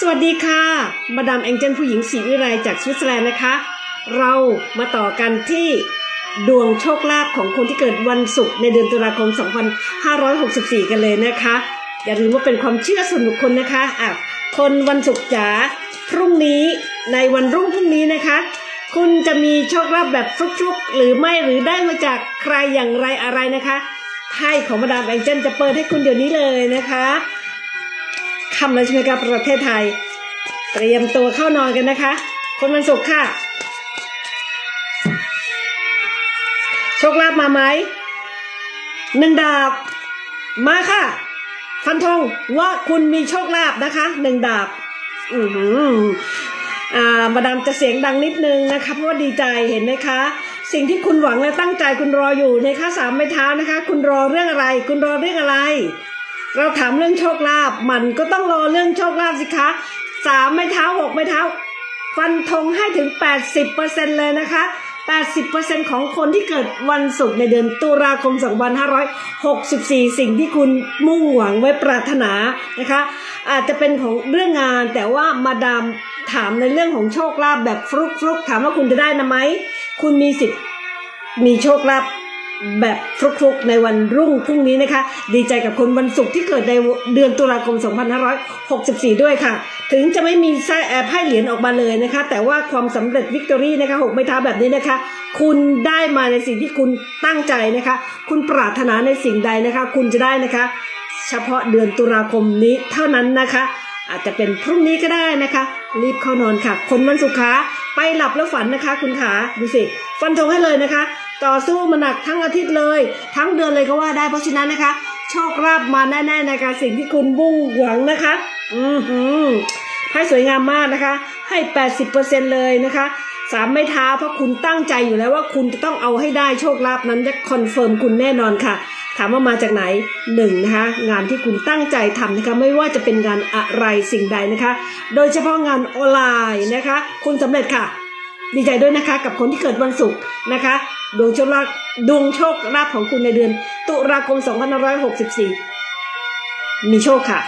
สวัสดีค่ะ มาดามแองเจิลผู้หญิงศรีวิไลจากสวิตเซอร์แลนด์นะคะ เรามาต่อกันที่ดวงโชคลาภของคนที่เกิดวันศุกร์ในเดือนตุลาคม 2564 กันเลยนะคะ อย่าลืมว่าเป็นความเชื่อส่วนบุคคลนะคะอะคนวันศุกร์จ๋าพรุ่งนี้ในวันรุ่งพรุ่งนี้นะคะ คุณจะมีโชคลาภแบบฟลุกๆ หรือไม่หรือได้มาจากใครอย่างไรอะไรนะคะไพ่ของมาดามแองเจิลจะเปิดให้คุณเดี๋ยวนี้เลยนะคะ คำแล้วใช่ไหมครับประเทศไทย เตรียมตัวเข้านอนกันนะคะ คนวันศุกร์ค่ะ โชคลาภมาไหมหนึ่งดาบ มาค่ะ ฟันธงว่าคุณมีโชคลาภนะคะหนึ่งดาบ อือหืออ่ามาดามจะเสียงดังนิดนึงนะคะ เพราะว่าดีใจเห็นไหมคะ สิ่งที่คุณหวังและตั้งใจคุณรออยู่นะคะสามไม้เท้านะคะ คุณรอเรื่องอะไร คุณรอเรื่องอะไร เราถามเรื่องโชคลาภมันก็ต้องรอเรื่องโชคลาภสิคะสามไม้เท้าหกไม้เท้า ฟันธงให้ถึง 80%เลยนะคะ 80%ของคนที่เกิดวันศุกร์ในเดือนตุลาคม 2564 สิ่งที่คุณมุ่งหวังไว้ปรารถนานะคะ อาจจะเป็นของเรื่องงานแต่ว่ามาดามถามในเรื่องของโชคลาภแบบฟลุกฟลุกๆถามว่าคุณจะได้นะไหม คุณมีสิทธิ์มีโชคลาภ แบบฟลุกๆในวันรุ่งพรุ่งนี้นะคะ ดีใจกับคนวันศุกร์ที่เกิดในเดือนตุลาคม 2564 ด้วยค่ะ ถึงจะไม่มีไส้แอบไพ่เหรียญออกมาเลยนะคะ แต่ว่าความสำเร็จวิกตอรี่นะคะหกไม้เท้าแบบนี้นะคะ คุณได้มาในสิ่งที่คุณตั้งใจนะคะ คุณปรารถนาในสิ่งใดนะคะ คุณจะได้นะคะ เฉพาะเดือนตุลาคมนี้เท่านั้นนะคะ อาจจะเป็นพรุ่งนี้ก็ได้นะคะ รีบเข้านอนค่ะ คนวันสุขาไปหลับแล้วฝันนะคะ คุณขาดูสิฟันธงให้เลยนะคะ ต่อสู้มาหนักทั้งอาทิตย์เลย ทั้งเดือนเลยก็ว่าได้เพราะฉะนั้นนะคะ โชคลาภมาแน่ๆในะคะสิ่งที่คุณบุ่งหวังนะคะ อือหือให้สวยงามมากนะคะ ให้ 80%เลยนะคะสามไม่ท้าเพราะคุณตั้งใจอยู่แล้วว่าคุณจะต้องเอาให้ได้โชคลาภนั้นจะคอนเฟิร์มคุณแน่นอนค่ะ ถามว่ามาจากไหนหนึ่งนะคะงานที่คุณตั้งใจทำนะคะไม่ว่าจะเป็นงานอะไรสิ่งใดนะคะ โดยเฉพาะงานออนไลน์นะคะ คุณสำเร็จค่ะ ดีใจด้วยนะคะกับคนที่เกิดวันศุกร์นะคะดวงโชคลาภดวงโชคลาภของคุณในเดือน ตุลาคม 2564 มีโชคค่ะ